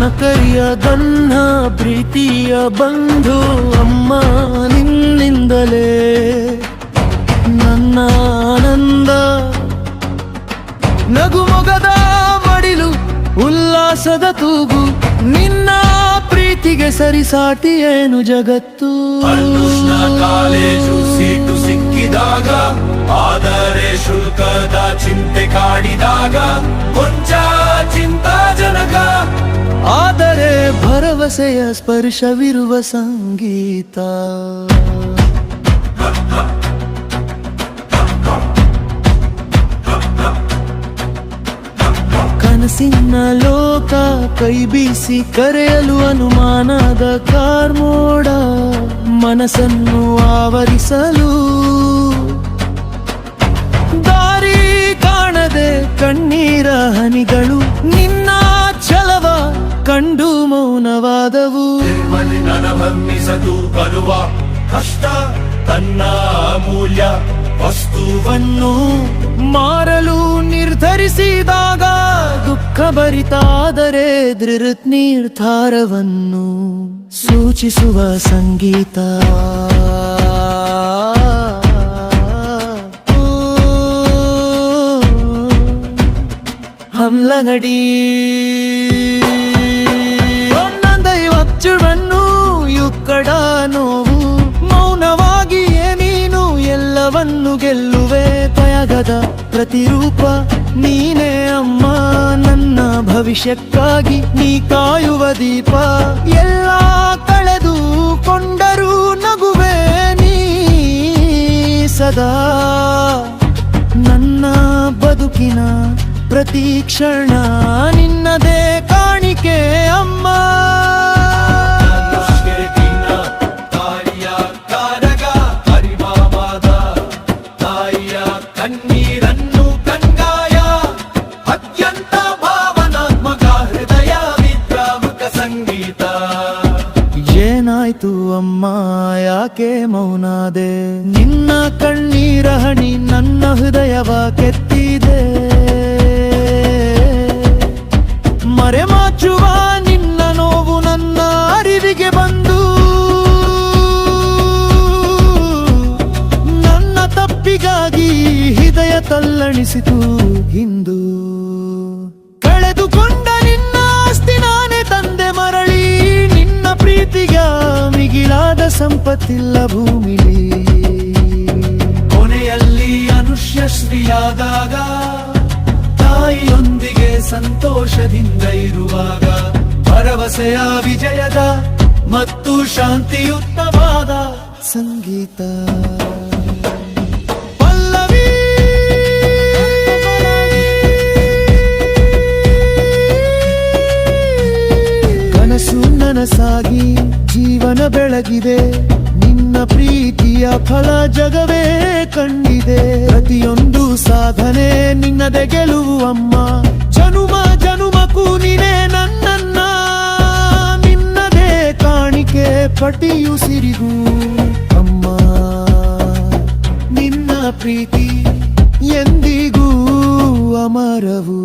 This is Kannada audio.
ನನ್ನ ಪ್ರೀತಿಯ ಬಂಧು ಅಮ್ಮ ನಿನ್ನಿಂದಲೇ. ನನ್ನ ಆನಂದ ನಗುಮೊಗದ ಮಡಿಲು ಉಲ್ಲಾಸದ ತೂಗು ನಿನ್ನ ಪ್ರೀತಿಗೆ ಸರಿಸಾಟಿ ಏನು ಜಗತ್ತು. ಸೀಟು ಸಿಕ್ಕಿದಾಗ, ಆದರೆ ಶುಲ್ಕದ ಚಿಂತೆ ಕಾಡಿದಾಗ ಭರವಸೆಯ ಸ್ಪರ್ಶವಿರುವ ಸಂಗೀತ. ಕನಸಿನ ಲೋಕ ಕೈ ಬೀಸಿ ಕರೆಯಲು ಅನುಮಾನದ ಕಾರ್ಮೋಡ. ಮನಸ್ಸನ್ನು ಆವರಿಸಲು ದಾರಿ ಕಾಣದೆ ಕಣ್ಣೀರ ಹನಿಗಳು ನಿನ್ನ ಮೌನವಾದವು. ನನಭಮ್ಮಿಸದು ಬರುವ ಕಷ್ಟ ತನ್ನ ಅಮೂಲ್ಯ ವಸ್ತುವನ್ನು ಮಾರಲು ನಿರ್ಧರಿಸಿದಾಗ ದುಃಖ ಭರಿತಾದರೆ ದೃಢ ನಿರ್ಧಾರವನ್ನು ಸೂಚಿಸುವ ಸಂಗೀತ. ಹಮ್ಲಗಡಿ ಪ್ರತಿರೂಪ ನೀನೇ ಅಮ್ಮ. ನನ್ನ ಭವಿಷ್ಯಕ್ಕಾಗಿ ನೀ ಕಾಯುವ ದೀಪ. ಎಲ್ಲ ಕಳೆದು ಕೊಂಡರೂ ನಗುವೆ ನೀ ಸದಾ. ನನ್ನ ಬದುಕಿನ ಪ್ರತಿ ಕ್ಷಣ ನಿನ್ನದೇ ಕಾಣಿಕೆ ಅಮ್ಮ. ಯಾಕೆ ಮೌನಾದೆ? ನಿನ್ನ ಕಣ್ಣೀರ ಹಣಿ ನನ್ನ ಹೃದಯವ ಕೆತ್ತಿದೆ. ಮರೆಮಾಚುವ ನಿನ್ನ ನೋವು ನನ್ನ ಅರಿವಿಗೆ ಬಂದು. ನನ್ನ ತಪ್ಪಿಗಾಗಿ ಹೃದಯ ತಲ್ಲಣಿಸಿತು. ಇಂದು ಸಂಪತ್ತಿಲ್ಲ ಭೂಮಿಲಿ. ಕೊನೆಯಲ್ಲಿ ಅನುಷ್ಯಶ್ರೀಯಾದಾಗ ತಾಯಿಯೊಂದಿಗೆ ಸಂತೋಷದಿಂದ ಇರುವಾಗ ಭರವಸೆಯ ವಿಜಯದ ಮತ್ತು ಶಾಂತಿಯುತವಾದ ಸಂಗೀತ. ಪಲ್ಲವಿ. ಕನಸು ನನಸಾಗಿ ಜೀವನ ಬೆಳಗಿದೆ. ನಿನ್ನ ಪ್ರೀತಿಯ ಫಲ ಜಗವೇ ಕಂಡಿದೆ. ಪ್ರತಿಯೊಂದು ಸಾಧನೆ ನಿನ್ನದೇ ಗೆಲುವು ಅಮ್ಮ. ಜನುಮ ಜನುಮಕ್ಕೂ ನೀನೇ ನನ್ನನ್ನ. ನಿನ್ನದೇ ಕಾಣಿಕೆ ಪಟಿಯು ಅಮ್ಮ, ನಿನ್ನ ಪ್ರೀತಿ ಎಂದಿಗೂ ಅಮರವು.